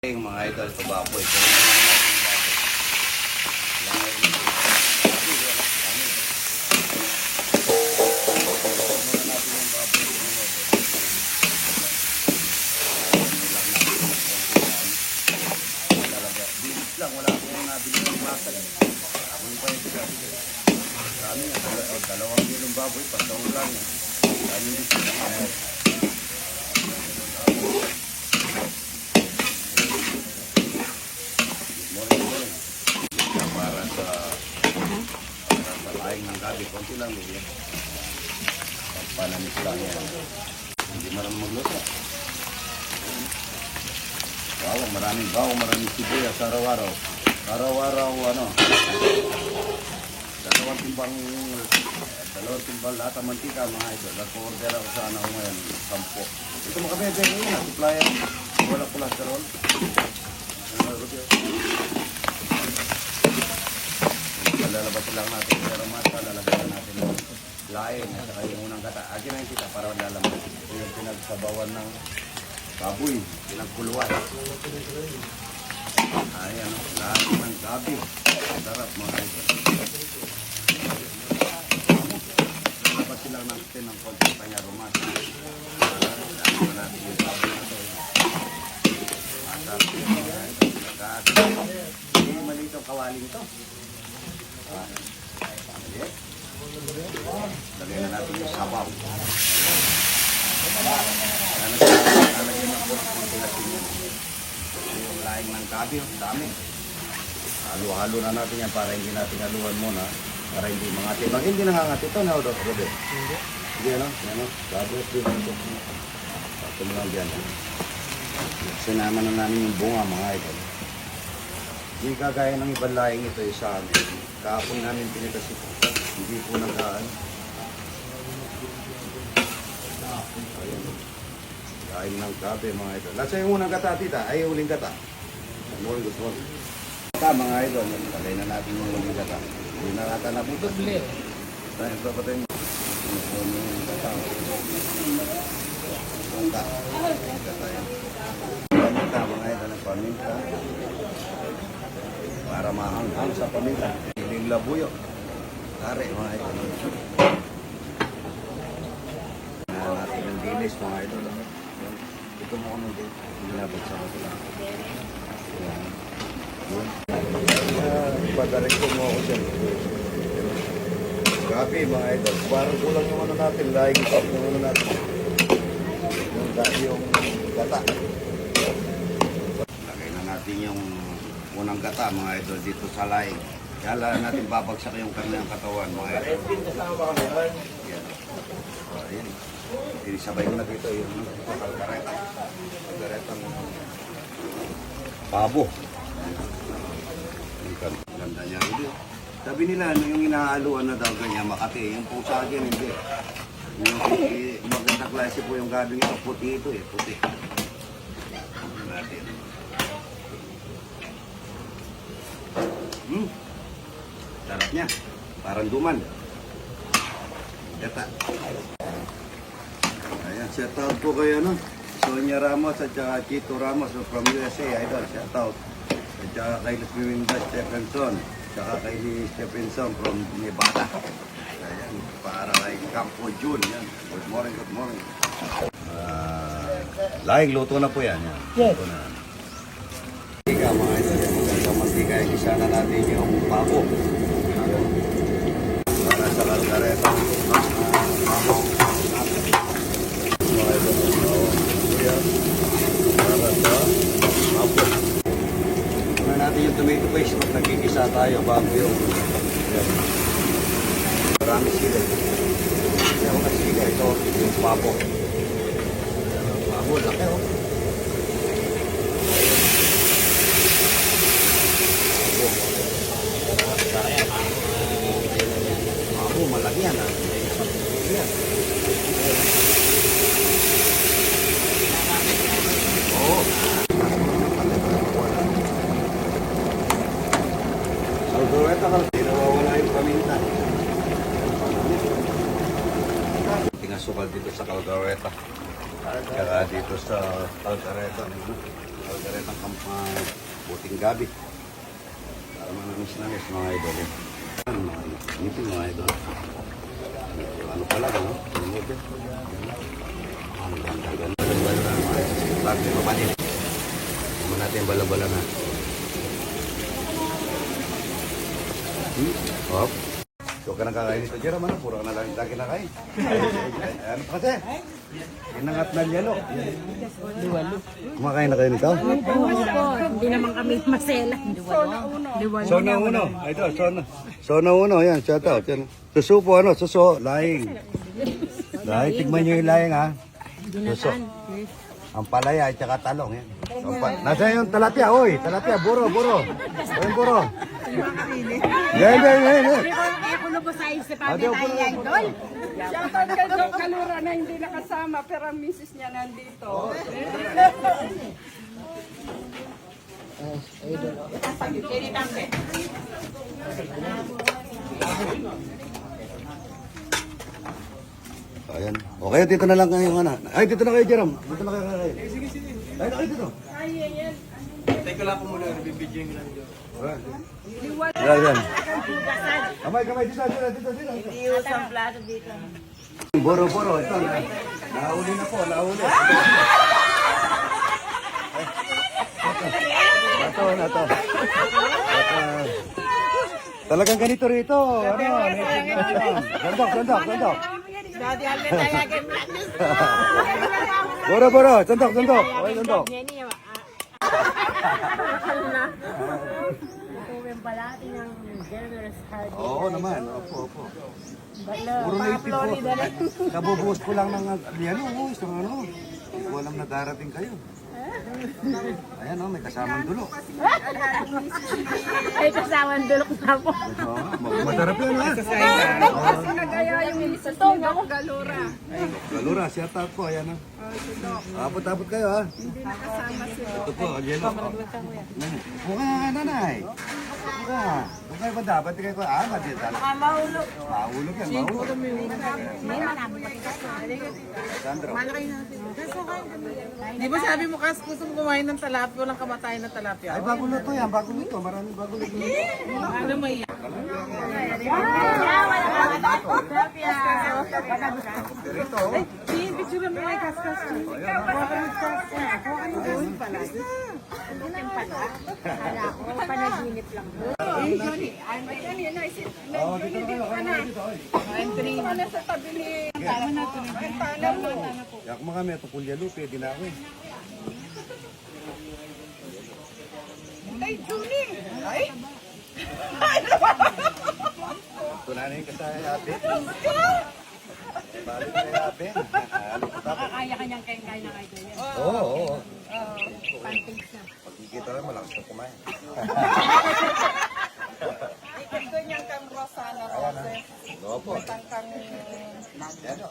Yung mga idol. Ano lang. Wala akong nabili ng. Ang pa yung bigas. Dami nga. Dala- oh, Dalawang kilong baboy. Pasawang lang. Ayan. Morning, morning. Para sa para sa laing ng gabi, konti lang bigyan. Pagpanamis lang yan. Hindi marunong magluto. Wow, maraming bawo, maraming sibuyas araw-araw. Araw-araw, ano, dalawang timbang, dalawang timbang lahat ng mantika, mga idol. Nag-order ako sa ano ko ngayon, sampo. Ito makabebe ko yun, supplier. Wala cholesterol. Ano, Lalabas lang natin. Pero mas lalagyan natin ng laing at saka yung unang gata. Akin na yung kita para lalaman. Ito yung pinagsabawan ng baboy. Pinagkuluan. Ayan, lahat ng gabi. Sarap mga idol. Lalabas lang natin ng konti pa niya rumas. Para natin yung baboy na to. Masarap yung mga idol. Lagado. Hindi maliit ang kawaling to. Ah, maliit. Lagyan na natin yung sabaw. Lalagyan na po ng konti natin yung yung laing ng gabi. Dami. Halo-halo na natin yan para hindi natin haluan muna. Para hindi mangati. Pag hindi nangangati ito, na Odo, Robe. Hindi ano? Ano? Gabi ito. Ito mo lang dyan. Sinama na namin yung bunga mga idol. Hindi kagaya ng ibang laing ito eh, sa amin. Kahapon namin pinitas ito. Hindi po nagkaan. Ayan. Laing ng gabi mga idol. Nasa yung unang kata tita? Ay, yung huling kata. Good morning, good morning. Kata mga idol. Talay na natin yung huling kata. Hindi na kata na po. Doble. Tayo pa pa tayo. Yung kata. Kata. Kata yan. Paminta mga idol. Paminta para mahanghang sa pamilya. Hiling labuyo. Tare, mga idol. Na dilis, mga idol. Ito mo hindi. Nilabot sa mga lang. Yan. Yun. Padarek ko mo ako dyan. Grabe, mga idol. Parang kulang yung ano natin. Lahing up yung ano natin. Yung, yung gata. Lagay na natin yung unang gata mga idol dito sa laing. Kaya lang natin babagsak yung kanilang katawan mga idol. Yan. So, ayan. Inisabay ko na dito yung kalkareta. Kalkareta ng pabo. Ganda- niya. Hindi. Sabi nila, ano yung inahaluan na daw ganyan, Makati. Yung pusa dyan, hindi. Yung eh, maganda klase po yung gado niya. Puti ito eh, puti. Natin. Hmm. Sarap niya. Parang duman. Yata. Shout out po kayo no. Sonia Ramos at saka Chito Ramos from USA, idol. Shout out. At saka kay Lupiminda Stephenson. Saka kay Lee Stephenson from Nevada. Ayan, para kay Campo June. Yan. Good morning, good morning. Ah, laing luto na po yan. yan. Yes. Luto na. Mantika mga idol. Magandang mantika. Isa na natin yung pabo. Para sa kalkareta. Pabo. Mga idol. So, yan. Para sa pabo. Una natin yung tomato paste. Pag nagkikisa tayo bago yung yan. Marami sila. Kaya mga sila. Ito yung pabo. Pabo. Laki oh. Ako, malaki yan ah. Yan. Oo. Algoritma ka, di nawawala yung paminta. Tingasukal dito sa Calgareta. Kaya dito sa Calgareta. Calgareta. Karetang kamp, uh, buting gabi. Para manamis na miss mga idol. eh. Ano ngipin mga idol. Ano pala, no? Ano ngipin? Ang ganda, ganda. Bala na mga idol. Bakit din? Hindi natin bala-bala na. Hmm? Hop. So ka nang kakain ito, Jerome, ano? Puro ka na lang lagi nakain. Ano pa kasi? Inangat na yelo. Kumakain na kayo nito? Hindi naman kami masela. Liwalo. Sona uno. Ito, sona. Sona uno. Yan, shout out. Yan. Suso po, ano? Suso. Laing. Laing. Tignan nyo yung laing, ha? Suso. Ang palaya at saka talong. Yan. Ang pa- Nasa yung talapia, oy. Talapia, buro, buro. Ayun, buro. Yan, yan, yan, yan. Po sa isip Adiyo, buro, buro. Shoutout kay Joe Kalura na hindi nakasama pero ang misis niya nandito. Ayan. Okay, dito na lang kayo, ano. Ay, dito na kayo, Jerome. Dito na kayo, kayo. Ay, na kayo dito. Teka lang po muna, bibidyo ko lang dito. Yan, yan. Kamay, kamay, dito, dito, dito, dito. Iwas ang plato dito. Boro, boro, ito na. Nauli na po, nauli. Ito, ito. Ito. Talagang ganito rito. Ano? Sandok, sandok, sandok. Dati ang letayagan natin. Boro, boro, sandok, sandok. Okay, sandok. Palati ng generous heart. Oo naman, opo, opo. Puro native po. Kabubuhos ko lang ng ano, oh, isang ano. Hindi ko alam na darating kayo. Ayan oh, may kasamang dulo. Ay, kasawang dulok na po. Oo, ma- Madarap yan ha. Kasi nagaya yung misis niya Joe Kalura. Galura, shout out po, ayan ha. Abot-abot kayo ha. Hindi nakasama si Ito po, ang yelo. Buka nga, nanay. Buka. Buka ba dapat kayo ko? Ah, madi dala. Mahulog. Mahulog yan, mahulog. May marami. Sandro. Di ba sabi mo kas gusto mo kumain ng talapia, walang kamatayan ng talapia? Ay, bago luto yan, bago luto. Maraming bago luto. Ano may Dito, oh. Si, picture mo may kaskas. Kala ko, panaginip lang. Ay, yan, yan, ay, si Oh, dito na kayo, kayo na dito. oy. Ito na sa tabi ni... Ay, tala mo. Yak mo kami, ito kulya lupi, di na ako eh. Ay! Ay! Ito na rin kasaya ate. Balik na yung ate. Ano ko tapos? Kaya kanyang kain-kain na kayo. Oo, oo, oo. Pantigs na. Pagkikita rin, malakas ka kumain. Ito niyang kang Rosana Roses. Opo. Tangkang... Yan o.